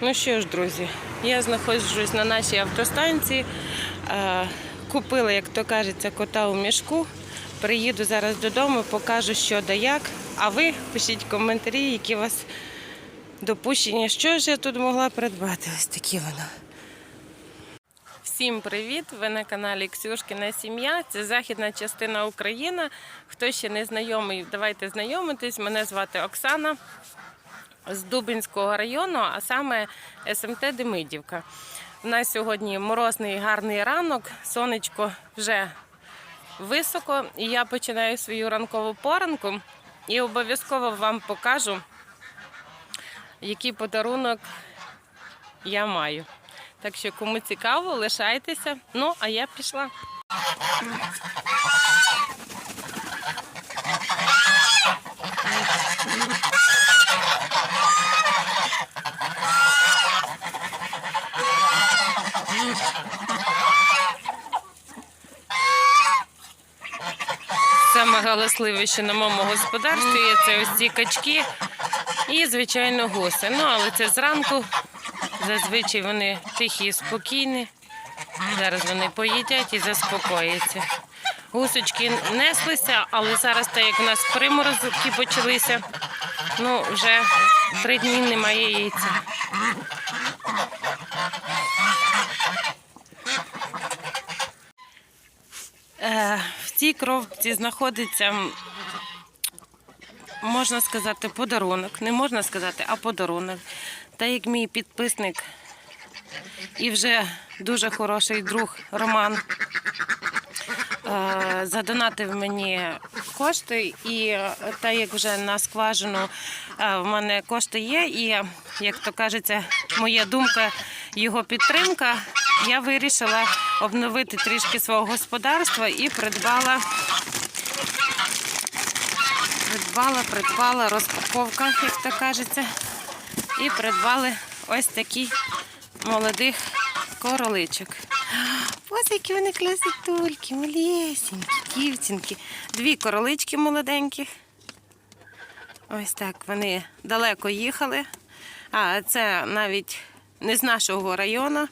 Ну що ж, друзі, я знаходжусь на нашій автостанції. Е, Купила, як то кажеться, кота у мішку. Приїду зараз додому, покажу, що да як. А ви пишіть коментарі, які у вас допущення. Що ж я тут могла придбати? Ось такі воно. Всім привіт! Ви на каналі Ксюшкіна Сім'я. Це західна частина України. Хто ще не знайомий, давайте знайомитись. Мене звати Оксана з Дубинського району, а саме СМТ Демидівка. У нас сьогодні морозний гарний ранок, сонечко вже високо, і я починаю свою ранкову поранку і обов'язково вам покажу, який подарунок я маю. Так що, кому цікаво, лишайтеся. Ну, а я пішла. Саме галасливіше на моєму господарстві є це ось ці качки і, звичайно, гуси. Ну, але це зранку. Зазвичай вони тихі і спокійні. Зараз вони поїдять і заспокояться. Гусочки неслися, але зараз, так як у нас приморозки почалися, ну вже три дні немає яйця. Цій коробці знаходиться, можна сказати, подарунок. Не можна сказати, а подарунок. Та як мій підписник і вже дуже хороший друг Роман е, задонатив мені кошти, і е, та як вже на скважину е, в мене кошти є, і як то кажеться, моя думка, його підтримка, я вирішила обновити трішки свого господарства і придбала. Придбала, придбала розпаковка, як то кажеться, і придбали ось такі молодих короличок. Ось які вони красотульки, малесенькі, дівчинки. Дві королички молоденьких. Ось так вони далеко їхали. А це навіть не з нашого району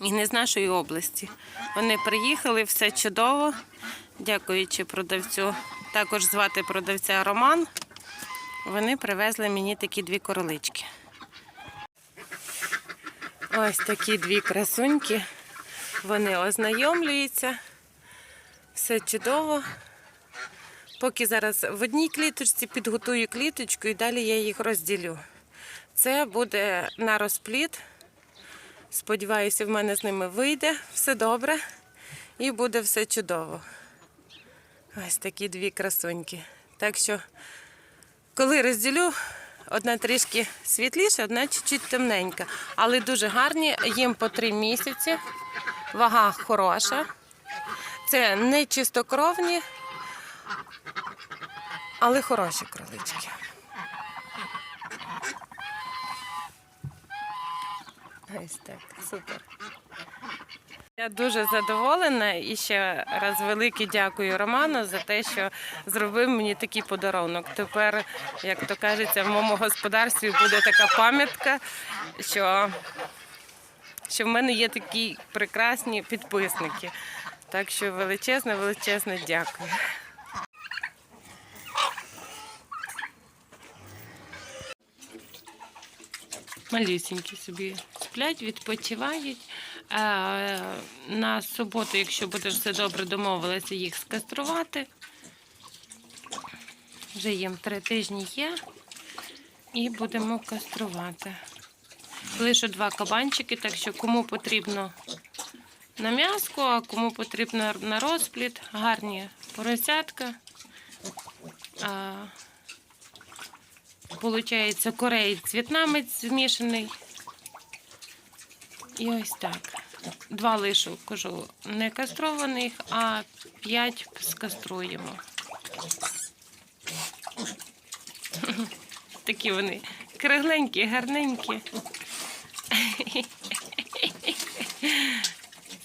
і не з нашої області. Вони приїхали, все чудово. Дякуючи продавцю. Також звати продавця Роман. Вони привезли мені такі дві королички. Ось такі дві красуньки. Вони ознайомлюються. Все чудово. Поки зараз в одній кліточці підготую кліточку і далі я їх розділю. Це буде на розпліт. Сподіваюся, в мене з ними вийде все добре і буде все чудово. Ось такі дві красуньки. Так що, коли розділю, одна трішки світліша, одна чуть-чуть темненька. Але дуже гарні, їм по три місяці. Вага хороша. Це не чистокровні, але хороші кролички. Ось так, супер. Я дуже задоволена і ще раз велике дякую Роману за те, що зробив мені такий подарунок. Тепер, як то кажеться, в моєму господарстві буде така пам'ятка, що, що в мене є такі прекрасні підписники. Так що величезне, величезне дякую. Малюсінькі собі сплять, відпочивають. На суботу, якщо буде все добре, домовилися їх скаструвати. Вже їм три тижні є. І будемо каструвати. Лише два кабанчики, так що кому потрібно на м'яско, а кому потрібно на розпліт, гарні поросятка. Получається кореєць в'єтнамець змішаний. І ось так. Два лишу кажу не кастрованих, а п'ять скаструємо. Такі вони кругленькі, гарненькі.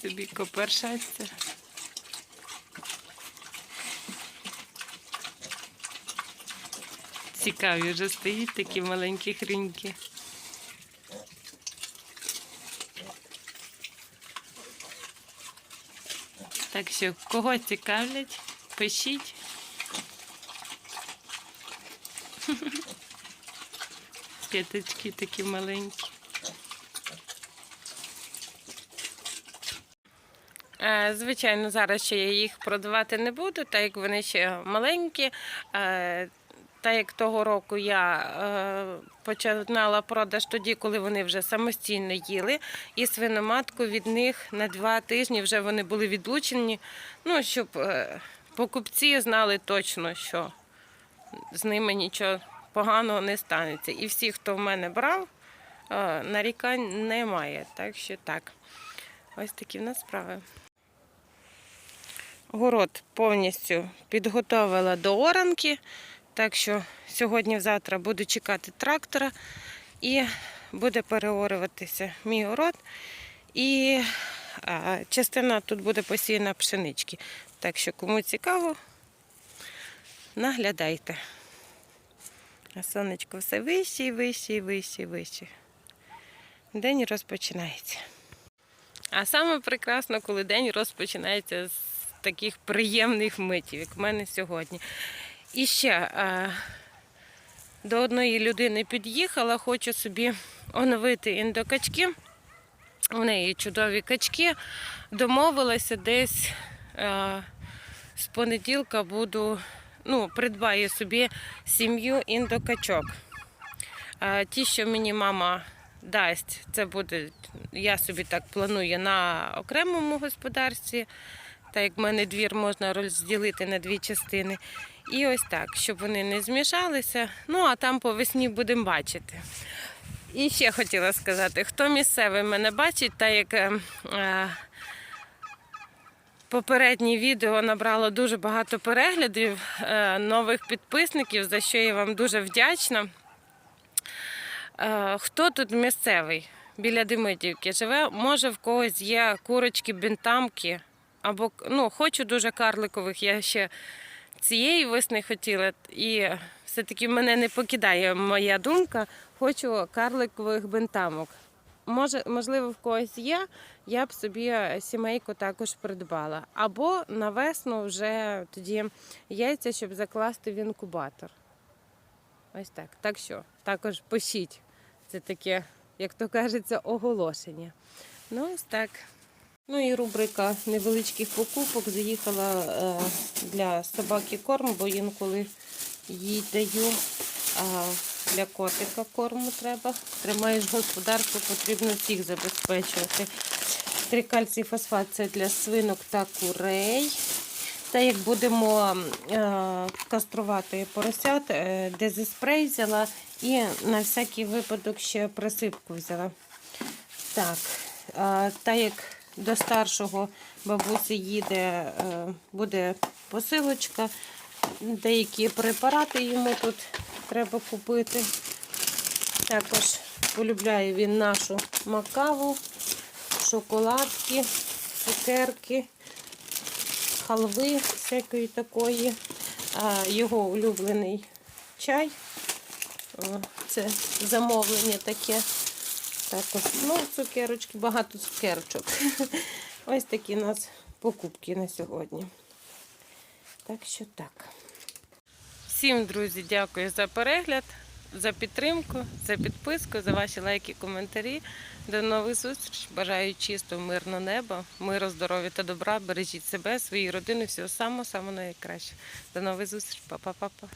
Собі копершаться. Цікаві вже стоїть такі маленькі хріньки. Так що, кого цікавлять, пишіть. П'яточки такі маленькі. Е, Звичайно, зараз ще я їх продавати не буду, так як вони ще маленькі. Е, Та як того року я е, починала продаж тоді, коли вони вже самостійно їли, і свиноматку від них на два тижні вже вони були відлучені. Ну, щоб е, покупці знали точно, що з ними нічого поганого не станеться. І всі, хто в мене брав, е, нарікань немає. Так що так. Ось такі в нас справи. Город повністю підготовила до оранки, так що сьогодні-завтра буду чекати трактора і буде переорюватися мій город. І частина тут буде посіяна пшенички. Так що, кому цікаво, наглядайте. А сонечко все вище і вище і вище і вище. День розпочинається. А саме прекрасно, коли день розпочинається з таких приємних митів, як в мене сьогодні. І ще е, до одної людини під'їхала, хочу собі оновити індокачки. У неї чудові качки. Домовилася десь е, з понеділка буду, ну, придбаю собі сім'ю індокачок. Е, Ті, що мені мама дасть, це буде, я собі так планую на окремому господарстві. Так як в мене двір можна розділити на дві частини. І ось так, щоб вони не змішалися. Ну, а там по весні будемо бачити. І ще хотіла сказати, хто місцевий мене бачить, так як е, е, попереднє відео набрало дуже багато переглядів, е, нових підписників, за що я вам дуже вдячна. Хто тут місцевий біля Демидівки живе? Може в когось є курочки, бентамки, або ну, хочу дуже карликових. Я ще цієї весни хотіла, і все-таки мене не покидає моя думка. Хочу карликових бентамок. Може, можливо, в когось є, я б собі сімейку також придбала. Або на весну вже тоді яйця, щоб закласти в інкубатор. Ось так. Так що, також пишіть. Це таке, як то кажеться, оголошення. Ну, ось так. Ну і рубрика невеличких покупок. Заїхала е, для собаки корм, бо інколи їй даю. Для котика корму треба. Тримаєш господарство, потрібно всіх забезпечувати. Трикальцій фосфат це для свинок та курей. Та як будемо е, каструвати поросят, е, дезиспрей взяла і на всякий випадок ще присипку взяла. Так, та як до старшого бабусі їде, е, буде посилочка. Деякі препарати йому тут треба купити. Також полюбляє він нашу макаву, шоколадки, цукерки, халви всякої такої. Його улюблений чай. Це замовлення таке. Також ну, цукерочки, багато цукерочок. Ось такі у нас покупки на сьогодні. Так що так. Всім, друзі, дякую за перегляд, за підтримку, за підписку, за ваші лайки, коментарі. До нових зустріч. Бажаю чисто, мирного неба, миру, здоров'я та добра. Бережіть себе, свої родини, всього самого самого найкращого. До нових зустріч, Па-па-па-па.